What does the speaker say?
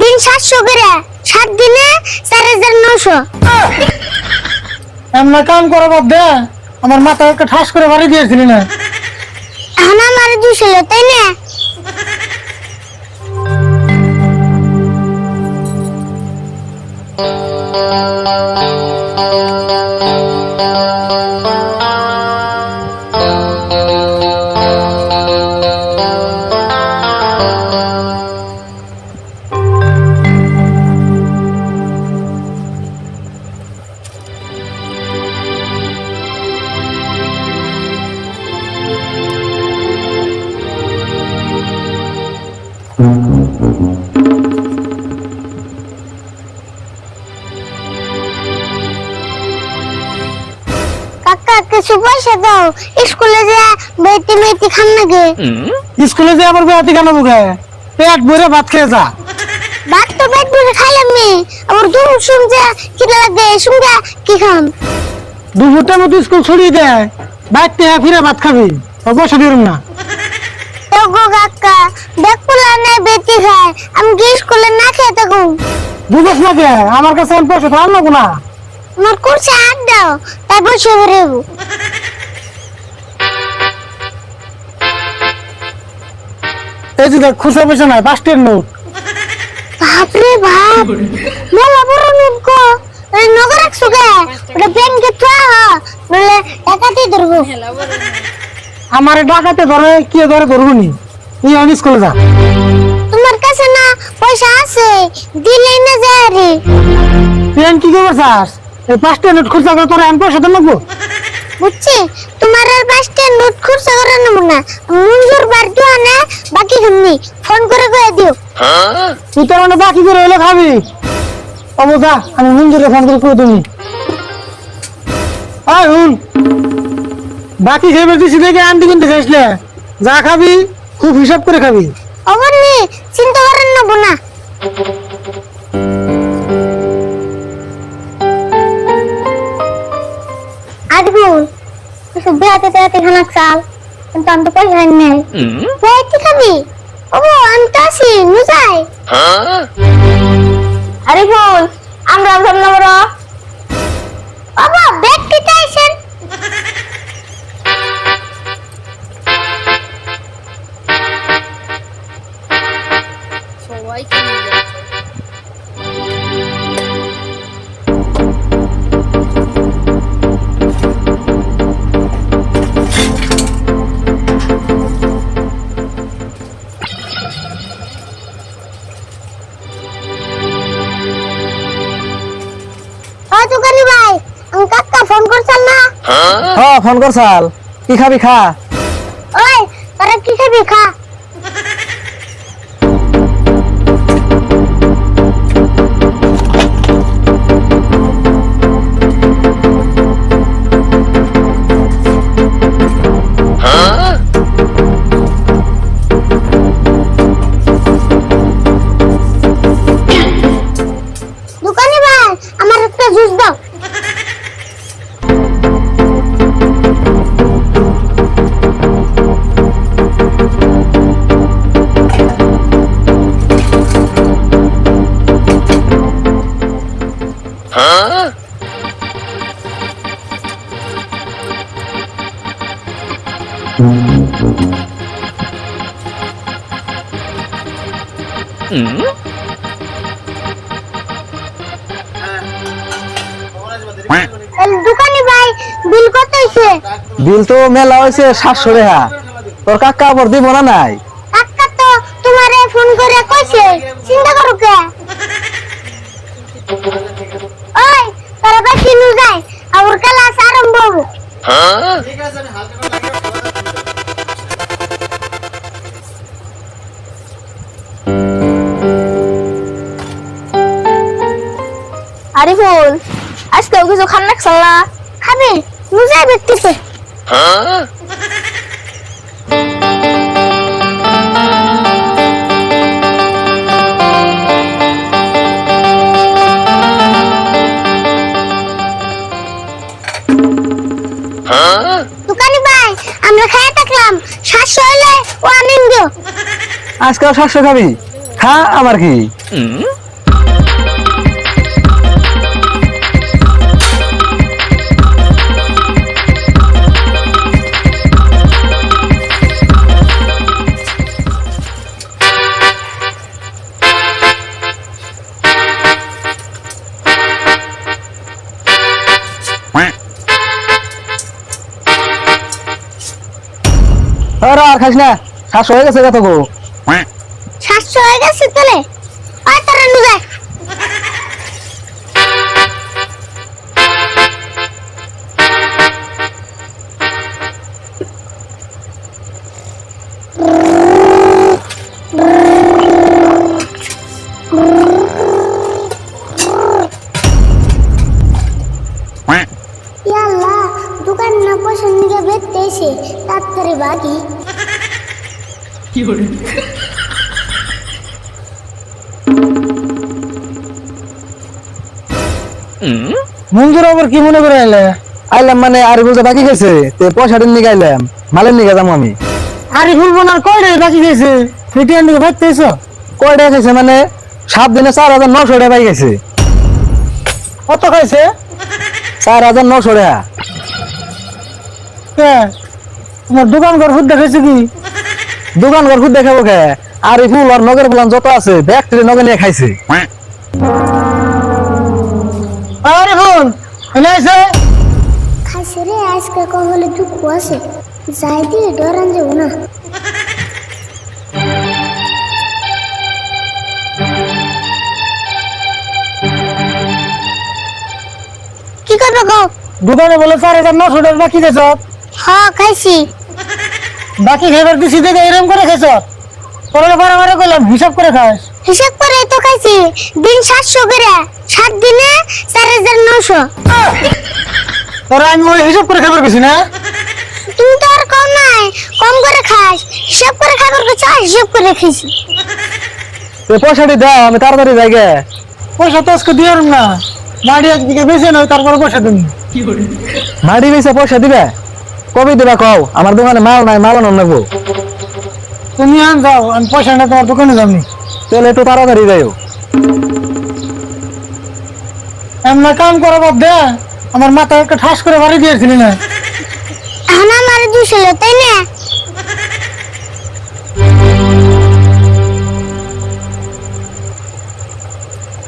দিন সাতশো করে। সাত দিনে চার হাজার নশো এমন কাম করো দে আমার মাথা একটা ঠাস করে বাড়ি দিয়েছিলি না। এখন আমার দুশো তাই না? কাকা কিছু পয়সা দাও স্কুলে যে বেটি মেটি খান নাকি? স্কুলে যে আবার বেড়াতে কেন বুকে? পেট ভরে ভাত খেয়ে যা। ভাত তো পেট ভরে খাইলাম নি। আবার দুম শুন যে খিদে লাগে শুনগা কি খাম? দুপুরটার মতো স্কুল ছড়িয়ে দেয় বাইরতে ফিরে ভাত খাবি। দিলাম না। কাকা বেটি খায় আমি কি স্কুলে না খেয়ে থাকু বুঝস না কে? আমার কাছে পয়সা না। আমার করছে হাত দাও তারপর সে বেরোব এই যে দেখ খুচরা পয়সা নাই পাঁচটের নোট বাপরে বাপ মেলা বড় নোট গো। এই নগর একশো কে ওটা ব্যাংকে তো নলে একাতেই ধরবো। আমার ডাকাতে ধরে কে ধরে ধরবো নি? তুই আমি স্কুলে যা। তোমার কাছে না পয়সা আছে দিলেই না যায় রে। তুই কি করব চাস? এই পাঁচটা নোট খুচরা করে তোর আমি পয়সা তো নেব। বুঝছি? তোমার আর পাঁচটা নোট খরচা করে নেব না। মঞ্জুর বার দিও না বাকি খামনি ফোন করে কয়ে দিও। তুই তোর মানে বাকি করে এলে খাবি। অবো যা আমি মঞ্জুরে ফোন করে করে তুমি আয় হুন। বাকি খেয়ে দিছি দেখে আনতে কিনতে খাইছিলে যা খাবি খুব হিসাব করে খাবি। অবর আজগুল কিছু বেহাতে তেহাতে খানাক চাল কিন্তু আমি তো পয়সা নেই। বেহাতে খাবি? ও আমি তো আছি নুজাই আরে ভুল আমরা আমরা বড় বাবা ব্যাগ ফোন করছাল? কি খাবি খা? ওই তোরা কি খাবি খা? দোকানি ভাই বিল কত হইছে? বিল তো মেলা হয়েছে সাতশো রেহা তোর কাকা আবার দিব না নাই? কাকা তো তোমারে ফোন করে কইছে চিন্তা করো কে? ওই তোরা বাকি নু যায় আর ক্লাস আরম্ভ হব। আরে বল। আজকেও কিছু খান না না? খাবে? নু যায় ব্যক্তিতে দোকানি ভাই আমরা খেয়ে থাকলাম। সাতশো হলে ও আনেন আজকাল সাতশো খাবি। খা আমার কি। আর আর খাইস না। শ্বাস হয়ে গেছে কত গো? সাতশো হয়ে গেছে তাহলে? আর তারা নু যায় ইয়াল্লা নিয়ে বেচতে এসে মঞ্জুর আবার কি মনে করে এলে আইলাম মানে আর বুঝে বাকি গেছে তে পয়সাটা নিয়ে গাইলাম মালের নিয়ে যাব আমি। আরে ফুলবো না কয়টা বাকি গেছে? ফিটিয়ান দিকে ভাবতে এসো কয় টাকা খাইছে মানে সাত দিনে চার হাজার নশো টাকা পাই গেছে। কত খাইছে? চার হাজার নশো টাকা। কে? তোমার দোকান ঘর ফুট দেখাইছে কি? দোকান ঘর খুব দেখাবো কে? আর এই ফুল আর নগর প্লান যত আছে ব্যাগ নগে নিয়ে খাইছে। আরে ফুল এলে আছে খাইছে রে আজকে কহলে দুঃখ আছে। যাই দিয়ে ডরান যাব না। কি করবে গো? দোকানে বলে চার হাজার নশো টাকা বাকি গেছ হ্যাঁ খাইছি। বাকি খাইবার দিছি দেখে এরম করে খেছ পরে বারে বারে করলাম হিসাব করে খাস। হিসাব করে তো খাইছি। দিন সাতশো করে। সাত দিনে চার হাজার নশো তোরা আমি ওই হিসাব করে খাবার গেছি না? তুমি তো আর কম নাই। কম করে খাস। হিসাব করে খাবার গেছো হিসাব করে খাইছি। পয়সাটি দাও আমি তাড়াতাড়ি যাই গে। পয়সা তো আজকে দিয়ে না। মাড়ি একদিকে বেশি নয় তারপরে পয়সা তুমি মাটি বেচে পয়সা দিবে? কবে দিবা কও? আমার দোকানে মাল নাই মাল আনো নেব। তুমি আন যাও আমি পয়সা না তোমার দোকানে যাবনি তাহলে একটু তাড়াতাড়ি যাইও। এমন কাম করা বাদ দে আমার মাথায় একটা ঠাস করে বাড়ি দিয়েছিলি না। আমার দুশো তাই না?